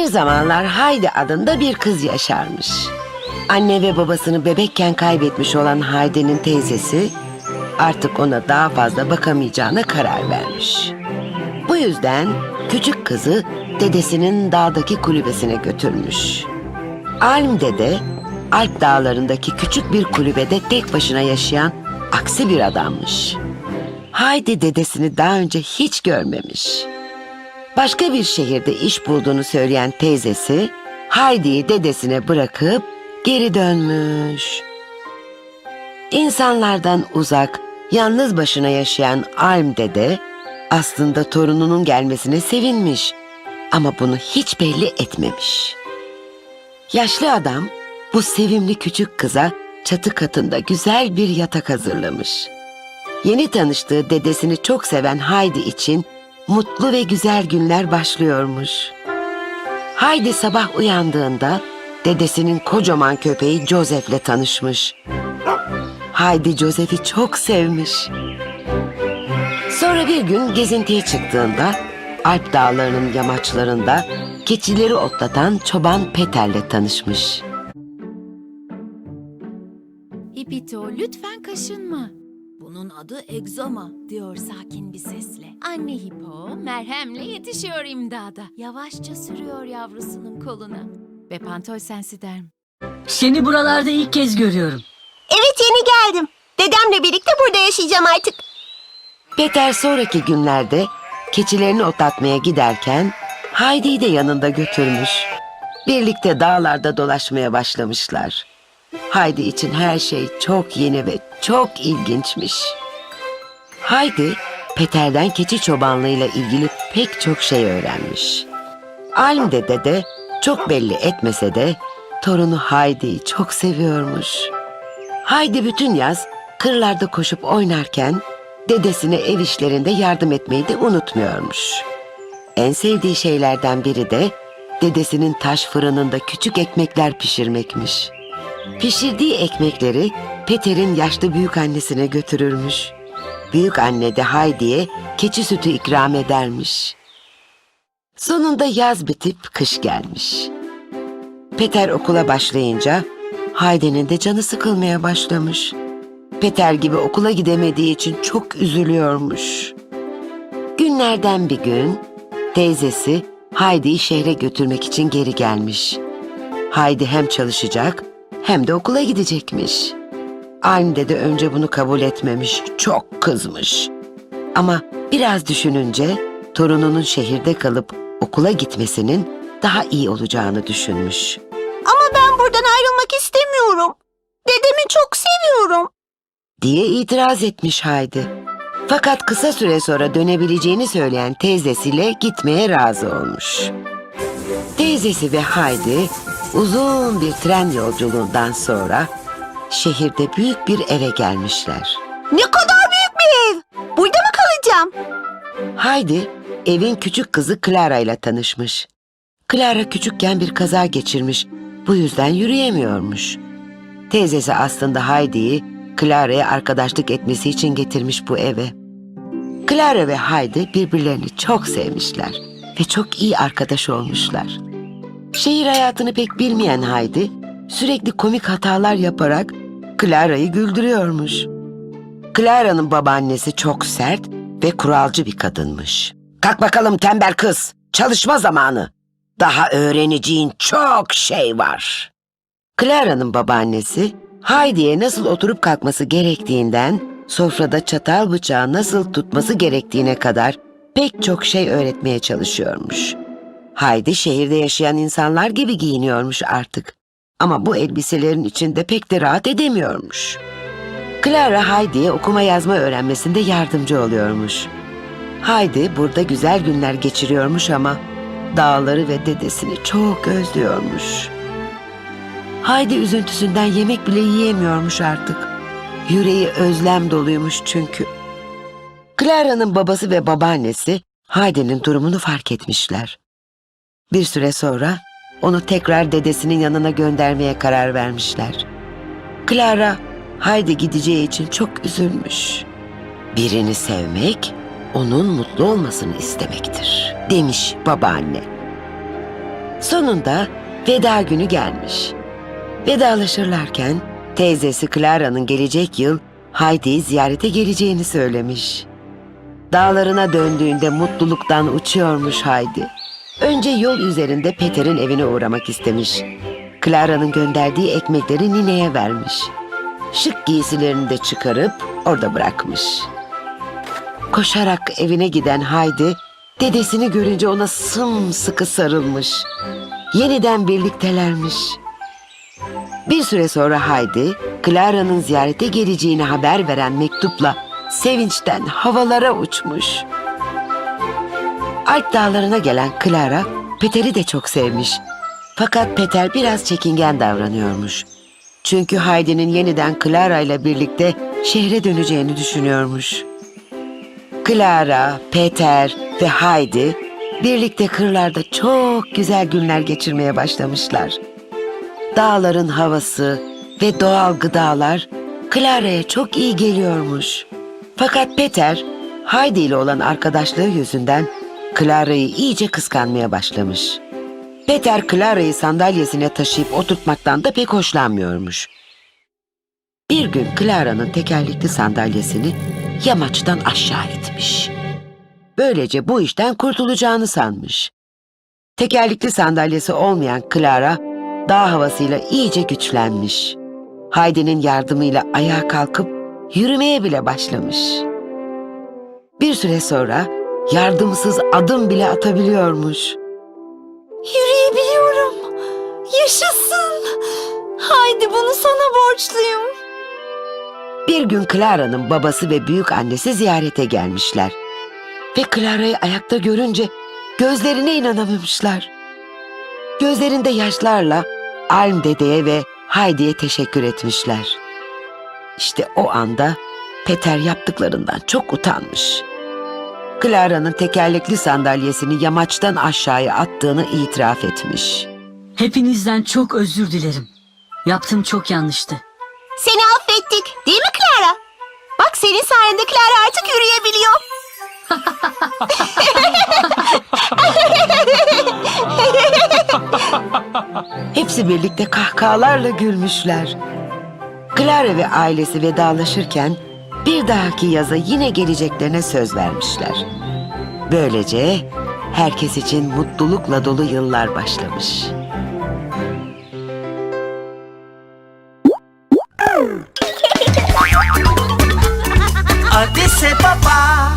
Bir zamanlar Haydi adında bir kız yaşarmış. Anne ve babasını bebekken kaybetmiş olan Haydi'nin teyzesi artık ona daha fazla bakamayacağına karar vermiş. Bu yüzden küçük kızı dedesinin dağdaki kulübesine götürmüş. Alm dede Alp dağlarındaki küçük bir kulübede tek başına yaşayan aksi bir adammış. Haydi dedesini daha önce hiç görmemiş. Başka bir şehirde iş bulduğunu söyleyen teyzesi Haydi'yi dedesine bırakıp geri dönmüş. İnsanlardan uzak, yalnız başına yaşayan Alm dede aslında torununun gelmesine sevinmiş ama bunu hiç belli etmemiş. Yaşlı adam bu sevimli küçük kıza çatı katında güzel bir yatak hazırlamış. Yeni tanıştığı dedesini çok seven Haydi için mutlu ve güzel günler başlıyormuş. Haydi sabah uyandığında dedesinin kocaman köpeği Joseph'le tanışmış. Haydi Joseph'i çok sevmiş. Sonra bir gün gezintiye çıktığında Alp dağlarının yamaçlarında keçileri otlatan çoban Peter'le tanışmış. Hipito lütfen kaşınma. Bunun adı egzama diyor sakin bir sesle. Anne hipo merhemle yetişiyor imdada. Yavaşça sürüyor yavrusunun koluna. Ve pantol sensi der mi? Seni buralarda ilk kez görüyorum. Evet yeni geldim. Dedemle birlikte burada yaşayacağım artık. Peter sonraki günlerde keçilerini otlatmaya giderken Heidi'yi de yanında götürmüş. Birlikte dağlarda dolaşmaya başlamışlar. Heidi için her şey çok yeni ve çok ilginçmiş. Heidi, Peter'den keçi çobanlığıyla ilgili pek çok şey öğrenmiş. Alm dede de çok belli etmese de torunu Heidi'yi çok seviyormuş. Haydi bütün yaz kırlarda koşup oynarken dedesine ev işlerinde yardım etmeyi de unutmuyormuş. En sevdiği şeylerden biri de dedesinin taş fırınında küçük ekmekler pişirmekmiş. Pişirdiği ekmekleri Peter'in yaşlı büyük annesine götürürmüş. Büyük anne de Haydi'ye keçi sütü ikram edermiş. Sonunda yaz bitip kış gelmiş. Peter okula başlayınca Haydi'nin de canı sıkılmaya başlamış. Peter gibi okula gidemediği için çok üzülüyormuş. Günlerden bir gün teyzesi Haydi'yi şehre götürmek için geri gelmiş. Haydi hem çalışacak hem de okula gidecekmiş. Anne de önce bunu kabul etmemiş, çok kızmış. Ama biraz düşününce torununun şehirde kalıp okula gitmesinin daha iyi olacağını düşünmüş. Ama ben buradan ayrılmak istemiyorum. Dedemi çok seviyorum. diye itiraz etmiş Haydi. Fakat kısa süre sonra dönebileceğini söyleyen teyzesiyle gitmeye razı olmuş. Teyzesi ve Haydi uzun bir tren yolculuğundan sonra şehirde büyük bir eve gelmişler. Ne kadar büyük bir ev. Burada mı kalacağım? Haydi evin küçük kızı Clara ile tanışmış. Clara küçükken bir kaza geçirmiş. Bu yüzden yürüyemiyormuş. Teyzesi aslında Heidi'yi Clara'ya arkadaşlık etmesi için getirmiş bu eve. Clara ve Heidi birbirlerini çok sevmişler ve çok iyi arkadaş olmuşlar. Şehir hayatını pek bilmeyen Heidi sürekli komik hatalar yaparak Clara'yı güldürüyormuş. Clara'nın babaannesi çok sert ve kuralcı bir kadınmış. Kalk bakalım tembel kız, çalışma zamanı. Daha öğreneceğin çok şey var. Clara'nın babaannesi Heidi'ye nasıl oturup kalkması gerektiğinden sofrada çatal bıçağı nasıl tutması gerektiğine kadar pek çok şey öğretmeye çalışıyormuş. Heidi şehirde yaşayan insanlar gibi giyiniyormuş artık. Ama bu elbiselerin içinde pek de rahat edemiyormuş. Clara Heidi'ye okuma yazma öğrenmesinde yardımcı oluyormuş. Heidi burada güzel günler geçiriyormuş ama dağları ve dedesini çok özlüyormuş. Heidi üzüntüsünden yemek bile yiyemiyormuş artık. Yüreği özlem doluymuş çünkü. Clara'nın babası ve babaannesi Heidi'nin durumunu fark etmişler. Bir süre sonra onu tekrar dedesinin yanına göndermeye karar vermişler. Clara, Heidi gideceği için çok üzülmüş. Birini sevmek, onun mutlu olmasını istemektir, demiş babaanne. Sonunda veda günü gelmiş. Vedalaşırlarken teyzesi Clara'nın gelecek yıl Heidi'yi ziyarete geleceğini söylemiş. Dağlarına döndüğünde mutluluktan uçuyormuş Heidi. Önce yol üzerinde Peter'in evine uğramak istemiş. Clara'nın gönderdiği ekmekleri nineye vermiş. Şık giysilerini de çıkarıp orada bırakmış. Koşarak evine giden Heidi, dedesini görünce ona sımsıkı sarılmış. Yeniden birliktelermiş. Bir süre sonra Heidi, Clara'nın ziyarete geleceğini haber veren mektupla sevinçten havalara uçmuş. Alp dağlarına gelen Clara, Peter'i de çok sevmiş. Fakat Peter biraz çekingen davranıyormuş. Çünkü Heidi'nin yeniden Clara ile birlikte şehre döneceğini düşünüyormuş. Clara, Peter ve Heidi birlikte kırlarda çok güzel günler geçirmeye başlamışlar. Dağların havası ve doğal gıdalar Clara'ya çok iyi geliyormuş. Fakat Peter, Heidi ile olan arkadaşlığı yüzünden Clara'yı iyice kıskanmaya başlamış. Peter Clara'yı sandalyesine taşıyıp oturtmaktan da pek hoşlanmıyormuş. Bir gün Clara'nın tekerlekli sandalyesini yamaçtan aşağı itmiş. Böylece bu işten kurtulacağını sanmış. Tekerlekli sandalyesi olmayan Clara, dağ havasıyla iyice güçlenmiş. Heidi'nin yardımıyla ayağa kalkıp yürümeye bile başlamış. Bir süre sonra yardımsız adım bile atabiliyormuş. Yürüyebiliyorum. Yaşasın. Haydi bunu sana borçluyum. Bir gün Clara'nın babası ve büyük annesi ziyarete gelmişler. Ve Clara'yı ayakta görünce gözlerine inanamamışlar. Gözlerinde yaşlarla Alm dedeye ve Heidi'ye teşekkür etmişler. İşte o anda Peter yaptıklarından çok utanmış. Clara'nın tekerlekli sandalyesini yamaçtan aşağıya attığını itiraf etmiş. Hepinizden çok özür dilerim. Yaptığım çok yanlıştı. Seni affettik. Değil mi Clara? Bak senin sayende Clara artık yürüyebiliyor. Hepsi birlikte kahkahalarla gülmüşler. Clara ve ailesi vedalaşırken bir dahaki yaza yine geleceklerine söz vermişler. Böylece herkes için mutlulukla dolu yıllar başlamış. Dice papá.